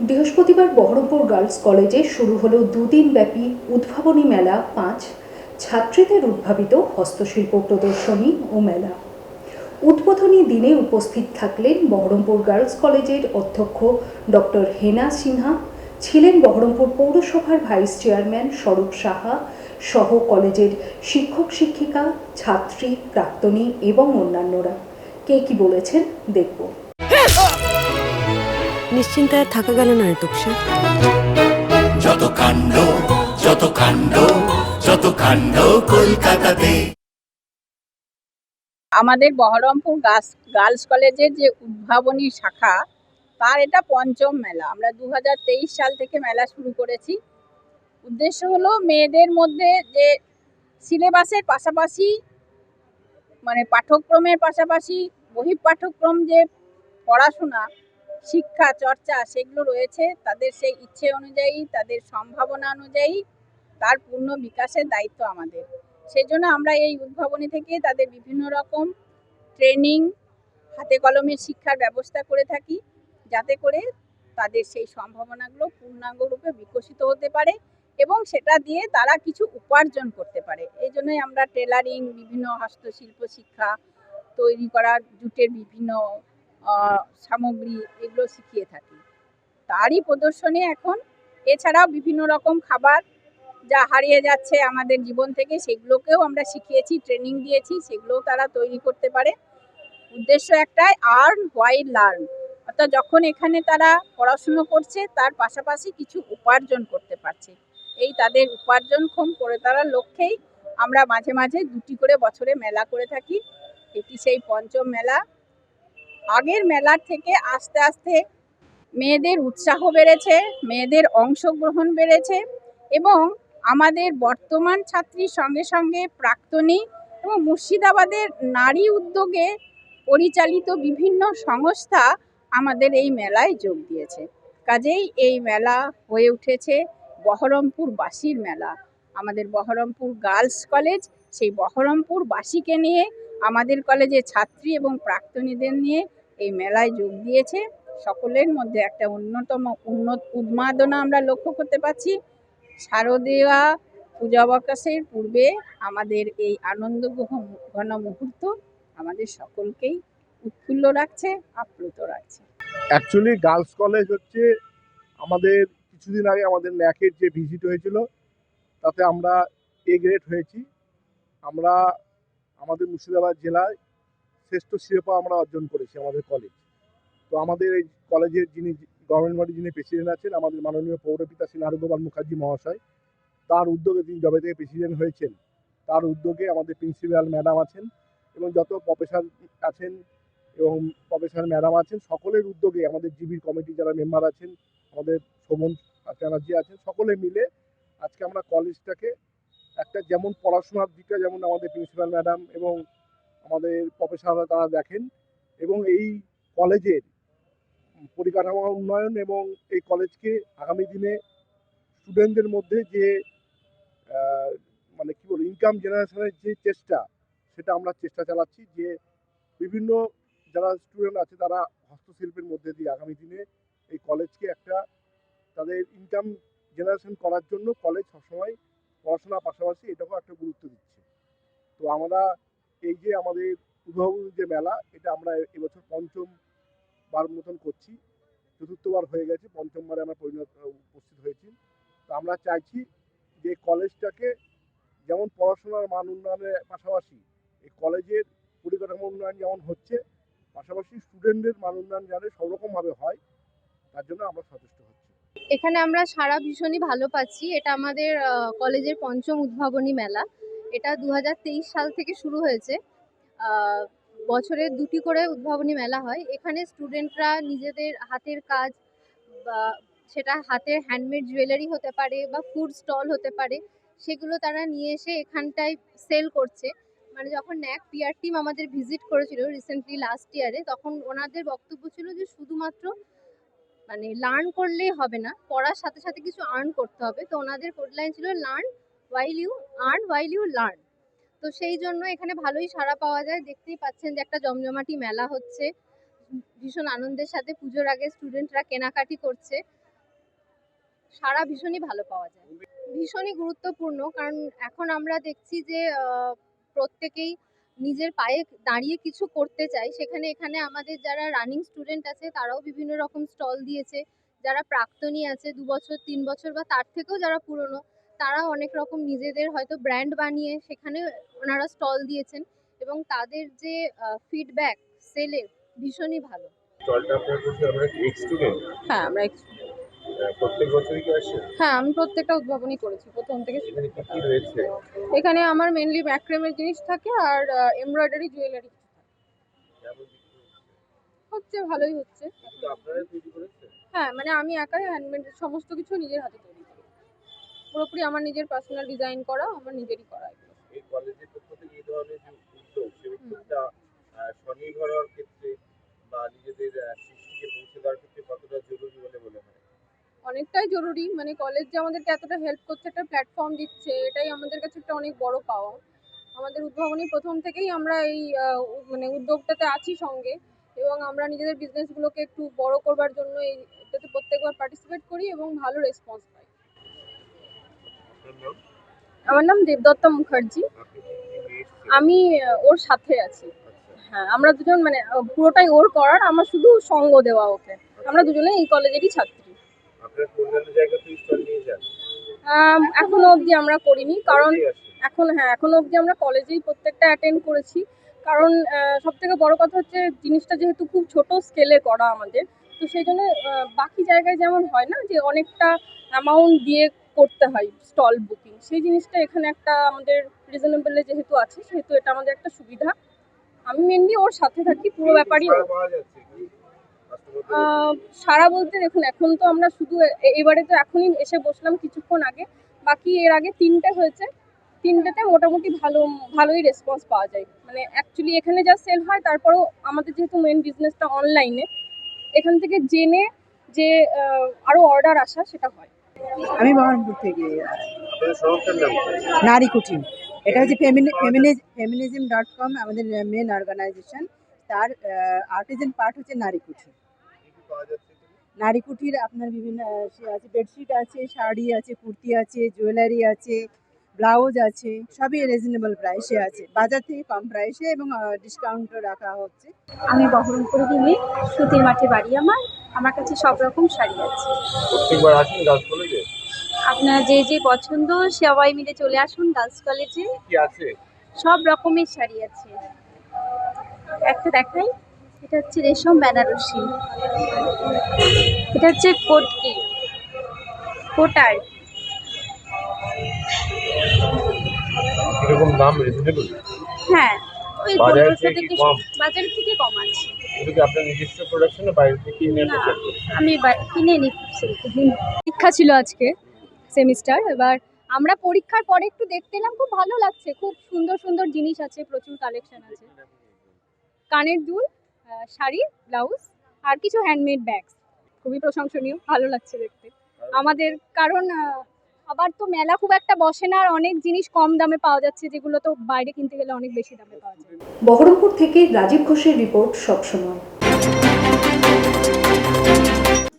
বৃহস্পতিবার বহরমপুর গার্লস কলেজে শুরু হলো দুদিন ব্যাপী উদ্ভাবনী মেলা পাঁচ, ছাত্রীদের উদ্ভাবিত হস্তশিল্প প্রদর্শনী ও মেলা। উদ্বোধনী দিনে উপস্থিত থাকলেন বহরমপুর গার্লস কলেজের অধ্যক্ষ ডক্টর হেনা সিনহা, ছিলেন বহরমপুর পৌরসভার ভাইস চেয়ারম্যান স্বরূপ সাহা, সহ কলেজের শিক্ষক শিক্ষিকা, ছাত্রী, প্রাক্তনী এবং অন্যান্যরা। কে কি বলেছেন, দেখব। নিশ্চিন্তে আর থাকা গেল না রে তুকসে যত কাণ্ড যত কাণ্ড যত কাণ্ড কলকাতাতে। আমাদের বহরমপুর গার্লস গার্লস কলেজের যে উদ্ভাবনী শাখা তার এটা পঞ্চম মেলা। আমরা দু হাজার তেইশ সাল থেকে মেলা শুরু করেছি। উদ্দেশ্য হলো মেয়েদের মধ্যে যে সিলেবাসের পাশাপাশি মানে পাঠ্যক্রমের পাশাপাশি বহিঃপাঠক্রম যে পড়াশোনা শিক্ষা, চর্চা সেগুলো রয়েছে। তাদের সেই ইচ্ছে অনুযায়ী, তাদের সম্ভাবনা অনুযায়ী, তার পূর্ণ বিকাশের দায়িত্ব আমাদের। সেই জন্য আমরা এই উদ্ভাবনী থেকে তাদের বিভিন্ন রকম ট্রেনিং, হাতে কলমে শিক্ষার ব্যবস্থা করে থাকি, যাতে করে তাদের সেই সম্ভাবনাগুলো পূর্ণাঙ্গ রূপে বিকশিত হতে পারে এবং সেটা দিয়ে তারা কিছু উপার্জন করতে পারে। এই জন্যই আমরা টেলারিং বিভিন্ন হস্তশিল্প শিক্ষা তৈরি করা জুটের বিভিন্ন সামগ্রী এগুলো শিখিয়ে থাকি। তারই প্রদর্শনী এখন। এছাড়াও বিভিন্ন রকম খাবার যা হারিয়ে যাচ্ছে আমাদের জীবন থেকে, সেগুলোকেও আমরা শিখিয়েছি ট্রেনিং দিয়েছি, সেগুলোও তারা তৈরি করতে পারে। উদ্দেশ্য একটাই আর্ন হোয়াইল লার্ন অর্থাৎ যখন এখানে তারা পড়াশুনো করছে, তার পাশাপাশি কিছু উপার্জন করতে পারছে। এই তাদের উপার্জনক্ষম করে তারার লক্ষ্যেই আমরা মাঝে মাঝে দুটি করে বছরে মেলা করে থাকি। এটি সেই পঞ্চম মেলা। আগের মেলার থেকে আস্তে আস্তে মেয়েদের উৎসাহ বেড়েছে, মেয়েদের অংশগ্রহণ বেড়েছে এবং আমাদের বর্তমান ছাত্রীর সঙ্গে সঙ্গে প্রাক্তনী এবং মুর্শিদাবাদের নারী উদ্যোগে পরিচালিত বিভিন্ন সংস্থা আমাদের এই মেলায় যোগ দিয়েছে। কাজেই এই মেলা হয়ে উঠেছে বহরমপুরবাসীর মেলা। আমাদের বহরমপুর গার্লস কলেজ, সেই বহরমপুরবাসীকে নিয়ে আমাদের কলেজে ছাত্রী এবং প্রাক্তনীদের নিয়ে এই মেলায় যোগ দিয়েছে। সকলের মধ্যে একটা অন্যতম উন্নত উন্মাদনা আমরা লক্ষ্য করতে পারছি শারদীয়া পূজাবকাশের পূর্বে আমাদের এই আনন্দ ঘন- মুহূর্ত আমাদের সকলকেই উৎফুল্ল রাখছে, আপ্লুত রাখছে। অ্যাকচুয়ালি গার্লস কলেজ হচ্ছে আমাদের কিছুদিন আগে আমাদের ন্যাকের যে ভিজিট হয়েছিল, তাতে আমরা এ গ্রেড হয়েছি। আমরা আমাদের মুর্শিদাবাদ জেলায় শ্রেষ্ঠ শিরোপা আমরা অর্জন করেছি আমাদের কলেজ তো আমাদের এই কলেজের যিনি গভর্নমেন্ট বডি যিনি প্রেসিডেন্ট আছেন, আমাদের মাননীয় পৌরপিতা শ্রী নারুগোপাল মুখার্জি মহাশয়, তার উদ্যোগে তিনি জবে থেকে প্রেসিডেন্ট হয়েছেন। তার উদ্যোগে আমাদের প্রিন্সিপাল ম্যাডাম আছেন এবং যত প্রফেসর আছেন এবং প্রফেসর ম্যাডাম আছেন, সকলের উদ্যোগে আমাদের জিবির কমিটি যারা মেম্বার আছেন, আমাদের শোভন চ্যানার্জি আছেন, সকলে মিলে আজকে আমরা কলেজটাকে একটা যেমন পড়াশোনার দিকটা যেমন আমাদের প্রিন্সিপাল ম্যাডাম এবং আমাদের প্রফেসররা তারা দেখেন এবং এই কলেজের পরিকাঠামো উন্নয়ন এবং এই কলেজকে আগামী দিনে স্টুডেন্টদের মধ্যে যে মানে কি বলব ইনকাম জেনারেশনের যে চেষ্টা, সেটা আমরা চেষ্টা চালাচ্ছি যে বিভিন্ন যারা স্টুডেন্ট আছে তারা হস্তশিল্পের মধ্যে দিয়ে আগামী দিনে এই কলেজকে একটা তাদের ইনকাম জেনারেশন করার জন্য কলেজ সবসময় পড়াশোনার পাশাপাশি এটাকেও একটা গুরুত্ব দিচ্ছে। তো আমরা এই যে আমাদের উদ্ভাবনী যে মেলা, এটা আমরা এবছর পঞ্চম বার মতন করছি। চতুর্থবার হয়ে গেছে, পঞ্চমবারে আমরা পরিণত উপস্থিত হয়েছি। তো আমরা চাইছি যে কলেজটাকে যেমন পড়াশোনার মান উন্নয়নের পাশাপাশি, এই কলেজের পরিকাঠামো উন্নয়ন যেমন হচ্ছে, পাশাপাশি স্টুডেন্টদের মান উন্নয়ন যেন সব রকমভাবে হয়, তার জন্য আমরা সচেষ্ট হচ্ছি। এখানে আমরা সারা ভীষণই ভালো পাচ্ছি। এটা আমাদের কলেজের পঞ্চম উদ্ভাবনী মেলা। এটা দু হাজার তেইশ সাল থেকে শুরু হয়েছে। বছরে দুটি করে উদ্ভাবনী মেলা হয়। এখানে স্টুডেন্টরা নিজেদের হাতের কাজ বা সেটা হাতের হ্যান্ডমেড জুয়েলারি হতে পারে বা ফুড স্টল হতে পারে, সেগুলো তারা নিয়ে এসে এখানটায় সেল করছে। মানে যখন ন্যাক পিআর টিম আমাদের ভিজিট করেছিল রিসেন্টলি লাস্ট ইয়ারে তখন ওনাদের বক্তব্য ছিল যে শুধুমাত্র মানে লার্ন করলেই হবে না, পড়ার সাথে সাথে কিছু আর্ন করতে হবে। তো ওনাদের কোডলাইন ছিল learn while you earn while you learn তো সেই জন্য এখানে ভালোই সাড়া পাওয়া যায়। দেখতেই পাচ্ছেন যে একটা জমজমাটি মেলা হচ্ছে। ভীষণ আনন্দের সাথে পুজোর আগে স্টুডেন্টরা কেনাকাটি করছে। সারা ভীষণই ভালো পাওয়া যায়। ভীষণই গুরুত্বপূর্ণ কারণ এখন আমরা দেখছি যে প্রত্যেকেই নিজের পায়ে দাঁড়িয়ে কিছু করতে চায়। সেখানে এখানে আমাদের যারা রানিং স্টুডেন্ট আছে, তারাও বিভিন্ন রকম স্টল দিয়েছে। যারা প্রাক্তনী আছে, দু বছর, তিন বছর বা তার থেকেও যারা পুরনো তারাও অনেক রকম নিজেদের হয়তো ব্র্যান্ড বানিয়ে সেখানে ওনারা স্টল দিয়েছেন এবং তাদের যে ফিডব্যাক সেলের ভীষণই ভালো। স্টলটা আপনার বলছি আমরা এক্স স্টুডেন্ট হ্যাঁ আমরা প্রত্যেক বছরই কি আসে? হ্যাঁ আমি প্রত্যেকটা উদ্ভাবনী করেছি প্রথম থেকে এখানে কি কি রয়েছে? এখানে আমার মেনলি ম্যাক্রেমের জিনিস থাকে আর এমব্রয়ডারি জুয়েলারি হচ্ছে? ভালোই হচ্ছে। আপনারা তৈরি করেছেন? হ্যাঁ মানে আমি একাই হ্যান্ডমেড সমস্ত কিছু নিজের হাতে তৈরি করি পুরোপুরি আমার নিজের পার্সোনাল ডিজাইন করা আমার নিজেরই করা। এই কলেজের পক্ষ থেকে এই ধরনের যে উদ্যোগ সেই উদ্যোগটা স্বনির্ভর হওয়ার ক্ষেত্রে বা নিজেদের সৃষ্টিকে পৌঁছে দেওয়ার ক্ষেত্রে কতটা জরুরি বলে মনে হয়? অনেকটাই জরুরি। মানে কলেজ যে আমাদেরকে এতটা হেল্প করছে একটা প্ল্যাটফর্ম দিচ্ছে এটাই আমাদের কাছে একটা অনেক বড় পাওয়া। আমাদের উদ্ভাবনী প্রথম থেকেই আমরা এই মানে উদ্যোগটাতে আছি সঙ্গে এবং আমরা নিজেদের বিজনেসগুলোকে একটু বড় করবার জন্য এই প্রত্যেকবার পার্টিসিপেট করি এবং ভালো রেসপন্স পাই। আমার নাম দেবদত্তা মুখার্জি? আমি ওর সাথে আছি। হ্যাঁ আমরা দুজন মানে পুরোটাই ওর করার আমার শুধু সঙ্গ দেওয়া ওকে। আমরা দুজনে এই কলেজেরই ছাত্রী। এখনও অবধি আমরা করিনি কারণ এখন হ্যাঁ এখনও অবধি আমরা কলেজেই প্রত্যেকটা অ্যাটেন্ড করেছি। কারণ সব থেকে বড় কথা হচ্ছে জিনিসটা যেহেতু খুব ছোট স্কেলে করা আমাদের তো সেই জন্য বাকি জায়গায় যেমন হয় না যে অনেকটা অ্যামাউন্ট দিয়ে করতে হয় স্টল বুকিং সেই জিনিসটা এখানে একটা আমাদের রিজনেবলে যেহেতু আছে, সেহেতু এটা আমাদের একটা সুবিধা। আমি মেনলি ওর সাথে থাকি, পুরো ব্যাপারই সারা বলতে দেখুন, এখন তো আমরা শুধু এবারে তো এখনই এসে বসলাম কিছুক্ষণ আগে। বাকি এর আগে তিনটে হয়েছে। তিনটেতে মোটামুটি ভালো, ভালোই রেসপন্স পাওয়া যায়। মানে অ্যাকচুয়ালি এখানে যা সেল হয়, তারপরেও আমাদের যেহেতু মেন বিজনেসটা অনলাইনে এখান থেকে জেনে যে আরও অর্ডার আসা, সেটা হয়। আমি বহরমপুর থেকে? নারী কুঠিন এটা হচ্ছে ফেমিনিজম ডট কম আমাদের মেন অর্গানাইজেশন তার আর্টিজেন পার্ট হচ্ছে নারী কুঠি? নারী কুঠির আপনার বিভিন্ন সে আছে বেডশিট আছে শাড়ি আছে কুর্তি আছে জুয়েলারি আছে ব্লাউজ আছে সবই রিজনেবল প্রাইসে আছে। বাজার থেকে কম প্রাইসে এবং ডিসকাউন্টও রাখা হচ্ছে। আমি বহরমপুর দিনে সুতির মাঠে বাড়ি আমার। আমার কাছে সব রকম শাড়ি আছে। প্রত্যেকবার আসেন গার্লস কলেজে? আপনার যে যে পছন্দ সবাই মিলে চলে আসুন গার্লস কলেজে। কি আছে? সব রকমের শাড়ি আছে। একটা দেখাই। এটা হচ্ছে রেশম বেনারসি। এটা হচ্ছে কোটকি। কোটার। কীরকম দাম রিজনেবল হ্যাঁ ওই কম? থেকে কম আছে। এটা কি আপনার নিজস্ব প্রোডাকশন না বাইরে থেকে কিনে না প্রচার করছেন আমি কিনে নিচ্ছি পরীক্ষা ছিল আজকে সেমিস্টার এবার আমরা পরীক্ষার পরে একটু দেখতে এলাম খুব ভালো লাগছে খুব সুন্দর সুন্দর জিনিস আছে প্রচুর কালেকশন আছে। কানের দুল শাড়ি ব্লাউজ আর কিছু হ্যান্ডমেড ব্যাগস খুবই প্রশংসনীয় ভালো লাগছে দেখতে। আমাদের কারণ আবার তো মেলা খুব একটা বসে না আর অনেক জিনিস কম দামে পাওয়া যাচ্ছে যেগুলো তো বাইরে কিনতে গেলে অনেক বেশি দামে পাওয়া যায়। বহরমপুর থেকে রাজীব ঘোষের রিপোর্ট সবসময়।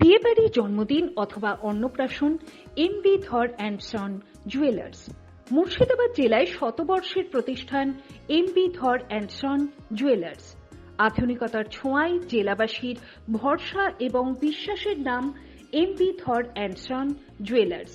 বিয়েবাড়ি জন্মদিন অথবা অন্নপ্রাশন M B Dhar and son jewellers Murshidabad জেলায় শতবর্ষের প্রতিষ্ঠান M B Dhar and son jewellers আধুনিকতার ছোঁয়ায় জেলাবাসীর ভরসা এবং বিশ্বাসের নাম M B Dhar and son jewellers